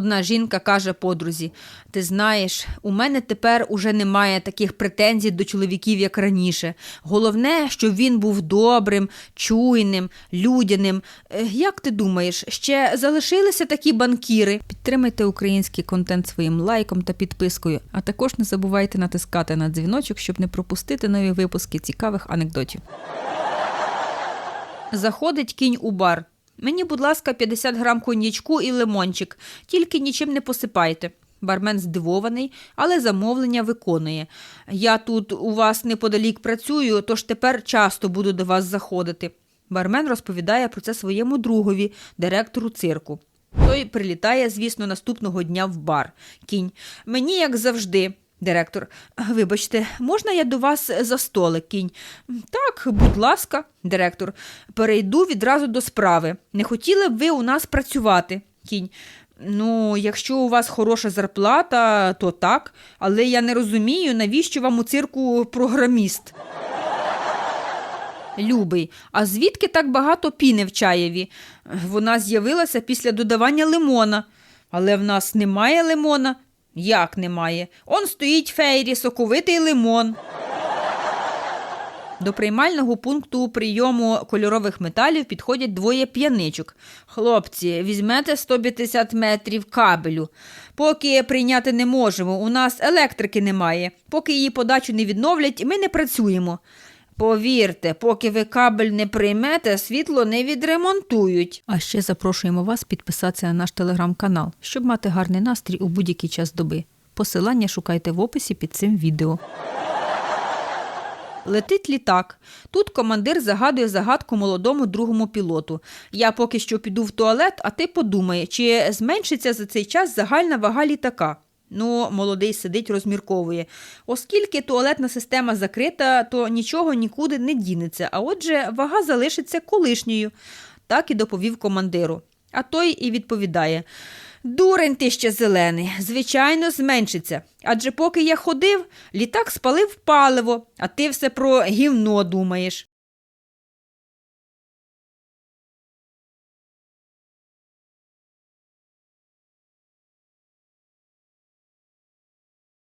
Одна жінка каже подрузі: Ти знаєш, у мене тепер уже немає таких претензій до чоловіків, як раніше. Головне, щоб він був добрим, чуйним, людяним. Е, Як ти думаєш, ще залишилися такі банкіри? Підтримайте український контент своїм лайком та підпискою, а також не забувайте натискати на дзвіночок, щоб не пропустити нові випуски цікавих анекдотів. Заходить кінь у бар. Мені, будь ласка, 50 грам коньячку і лимончик, тільки нічим не посипайте. Бармен здивований, але замовлення виконує. Я тут у вас неподалік працюю, тож тепер часто буду до вас заходити. Бармен розповідає про це своєму другові, директору цирку. Той прилітає, звісно, наступного дня в бар. Кінь. Мені, як завжди. Директор, вибачте, можна я до вас за столик кінь? Так, будь ласка, директор, перейду відразу до справи. Не хотіли б ви у нас працювати? Кінь. Ну, якщо у вас хороша зарплата, то так, але я не розумію, навіщо вам у цирку програміст. Любий, а звідки так багато піни в чаєві? Вона з'явилася після додавання лимона. Але в нас немає лимона. Як немає? Он стоїть фейрі, соковитий лимон. До приймального пункту прийому кольорових металів підходять двоє п'яничок. Хлопці, візьмете 150 метрів кабелю. Поки прийняти не можемо, у нас електрики немає. Поки її подачу не відновлять, ми не працюємо. Повірте, поки ви кабель не приймете, світло не відремонтують. А ще запрошуємо вас підписатися на наш телеграм-канал, щоб мати гарний настрій у будь-який час доби. Посилання шукайте в описі під цим відео. Летить літак. Тут командир загадує загадку молодому другому пілоту. Я поки що піду в туалет, а ти подумай, чи зменшиться за цей час загальна вага літака. Ну, молодий сидить, розмірковує. Оскільки туалетна система закрита, то нічого нікуди не дінеться, а отже, вага залишиться колишньою. Так і доповів командиру. А той і відповідає: Дурень ти ще зелений, звичайно, зменшиться. Адже поки я ходив, літак спалив паливо, а ти все про гівно думаєш.